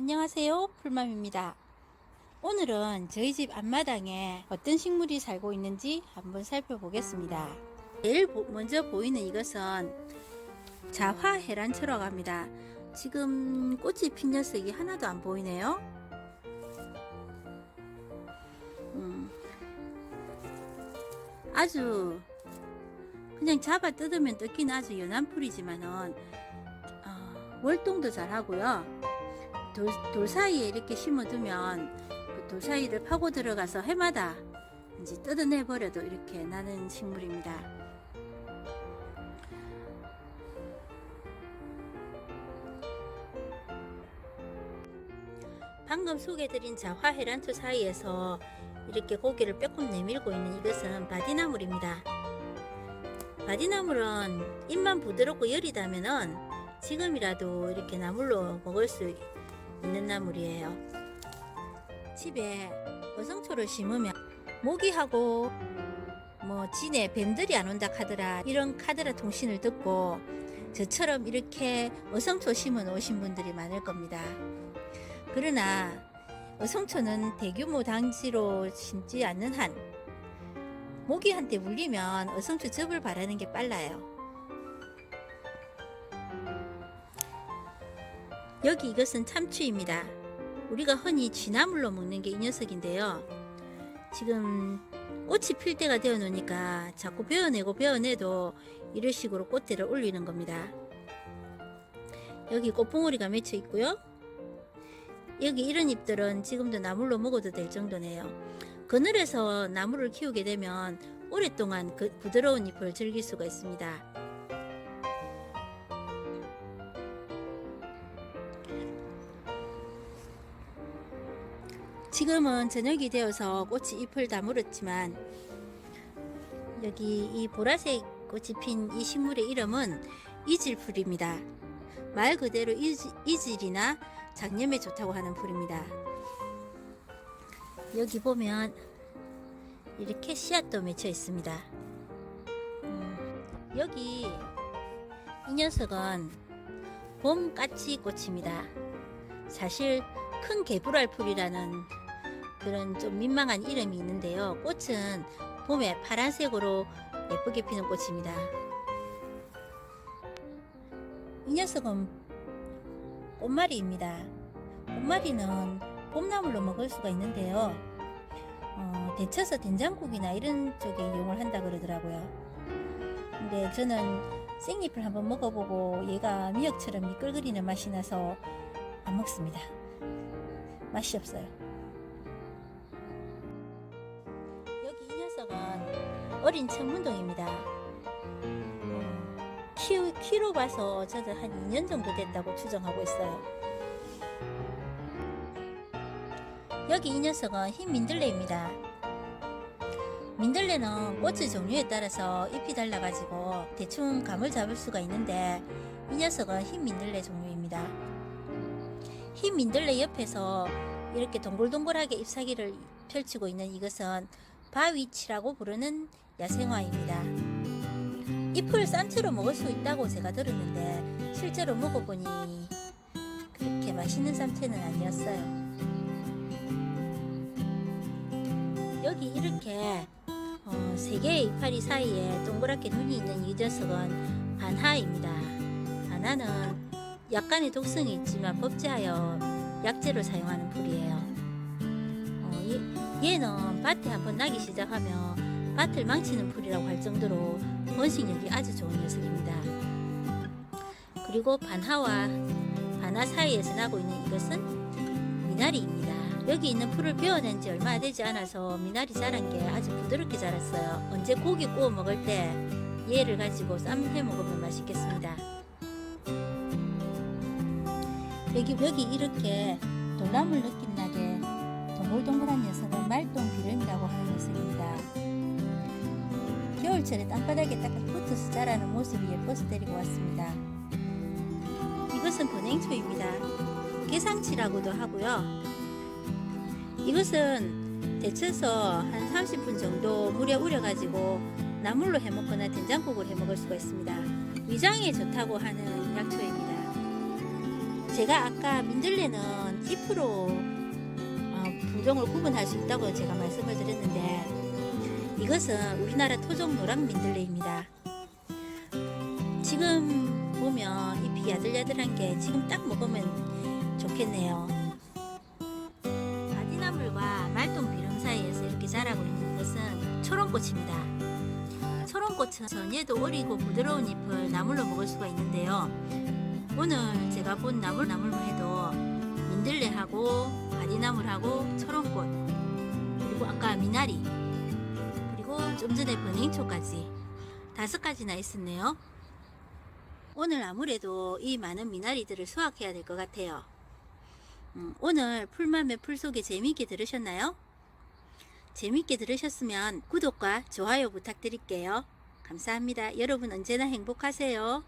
안녕하세요. 풀맘입니다. 오늘은 저희 집 앞마당에 어떤 식물이 살고 있는지 한번 살펴보겠습니다. 제일 보- 먼저 보이는 이것은 자화 헤란초라고 합니다. 지금 꽃이 핀 녀석이 하나도 안 보이네요. 음, 아주 그냥 잡아 뜯으면 뜯기는 아주 연한 풀이지만은 어, 월동도 잘 하고요 돌, 돌 사이에 이렇게 심어두면 그 돌 사이를 파고 들어가서 해마다 이제 뜯어내 버려도 이렇게 나는 식물입니다. 방금 소개드린 자화 헤란초 사이에서 이렇게 고개를 빼꼼 내밀고 있는 이것은 바디나물입니다. 바디나물은 잎만 부드럽고 여리다면은 지금이라도 이렇게 나물로 먹을 수 있는 나물이에요. 집에 어성초를 심으면 모기하고 뭐 진에 뱀들이 안 온다 카더라 이런 카더라 통신을 듣고 저처럼 이렇게 어성초 심어 놓으신 분들이 많을 겁니다. 그러나 어성초는 대규모 당지로 심지 않는 한 모기한테 물리면 어성초 즙을 바라는 게 빨라요. 여기 이것은 참추입니다. 우리가 흔히 쥐나물로 먹는 게 이 녀석인데요. 지금 꽃이 필 때가 되어 놓으니까 자꾸 베어내고 베어내도 이런 식으로 꽃대를 올리는 겁니다. 여기 꽃봉오리가 맺혀 있고요. 여기 이런 잎들은 지금도 나물로 먹어도 될 정도네요. 그늘에서 나무를 키우게 되면 오랫동안 그 부드러운 잎을 즐길 수가 있습니다. 지금은 저녁이 되어서 꽃이 잎을 다물었지만 여기 이 보라색 꽃이 핀 이 식물의 이름은 이질풀입니다. 말 그대로 이질, 이질이나 장염에 좋다고 하는 풀입니다. 여기 보면 이렇게 씨앗도 맺혀 있습니다. 음, 여기 이 녀석은 봄 까치 꽃입니다. 사실 큰 개불알풀이라는 그런 좀 민망한 이름이 있는데요. 꽃은 봄에 파란색으로 예쁘게 피는 꽃입니다. 이 녀석은 꽃말이입니다. 꽃말이는 봄나물로 먹을 수가 있는데요. 어, 데쳐서 된장국이나 이런 쪽에 이용을 한다 그러더라고요. 근데 저는 생잎을 한번 먹어보고 얘가 미역처럼 미끌거리는 맛이 나서 안 먹습니다. 맛이 없어요. 어린 천문동입니다. 음, 키, 키로 봐서 저도 한 2년 정도 됐다고 추정하고 있어요. 여기 이 녀석은 흰 민들레입니다. 민들레는 꽃의 종류에 따라서 잎이 달라가지고 대충 감을 잡을 수가 있는데 이 녀석은 흰 민들레 종류입니다. 흰 민들레 옆에서 이렇게 동글동글하게 잎사귀를 펼치고 있는 이것은 바위치라고 부르는 야생화입니다. 잎을 쌈채로 먹을 수 있다고 제가 들었는데 실제로 먹어보니 그렇게 맛있는 쌈채는 아니었어요. 여기 이렇게 어, 세 개의 이파리 사이에 동그랗게 눈이 있는 이 녀석은 반하입니다. 반하는 약간의 독성이 있지만 법제하여 약재로 사용하는 풀이에요. 어, 얘, 얘는 밭에 한번 나기 시작하면 밭을 망치는 풀이라고 할 정도로 번식력이 아주 좋은 녀석입니다. 그리고 반하와 반하 사이에서 나고 있는 이것은 미나리입니다. 여기 있는 풀을 베어낸 지 얼마 되지 않아서 미나리 자란 게 아주 부드럽게 자랐어요. 언제 고기 구워 먹을 때 얘를 가지고 쌈해 먹으면 맛있겠습니다. 여기 여기 이렇게 돌나물 느낌 나게 동글동글한 녀석은 말똥 비름이라고 하는 녀석입니다. 겨울철에 땅바닥에 딱 붙어서 자라는 모습이 예뻐서 데리고 왔습니다. 이것은 번행초입니다. 개상치라고도 하고요. 이것은 데쳐서 한 30분 정도 물에 우려가지고 나물로 해먹거나 된장국을 해먹을 수가 있습니다. 위장에 좋다고 하는 약초입니다. 제가 아까 민들레는 잎으로 어, 품종을 구분할 수 있다고 제가 말씀을 드렸는데 이것은 우리나라 토종 노랑 민들레입니다. 지금 보면 잎이 야들야들한 게 지금 딱 먹으면 좋겠네요. 바디나물과 말똥 비름 사이에서 이렇게 자라고 있는 것은 초롱꽃입니다. 초롱꽃은 전에도 어리고 부드러운 잎을 나물로 먹을 수가 있는데요. 오늘 제가 본 나물 나물무에도 민들레하고 바디나물하고 초롱꽃 그리고 아까 미나리 좀 전에 번행초까지 다섯 가지나 있었네요. 오늘 아무래도 이 많은 미나리들을 수확해야 될 것 같아요. 음, 오늘 풀맘의 풀 속에 재미있게 들으셨나요? 재미있게 들으셨으면 구독과 좋아요 부탁드릴게요. 감사합니다. 여러분 언제나 행복하세요.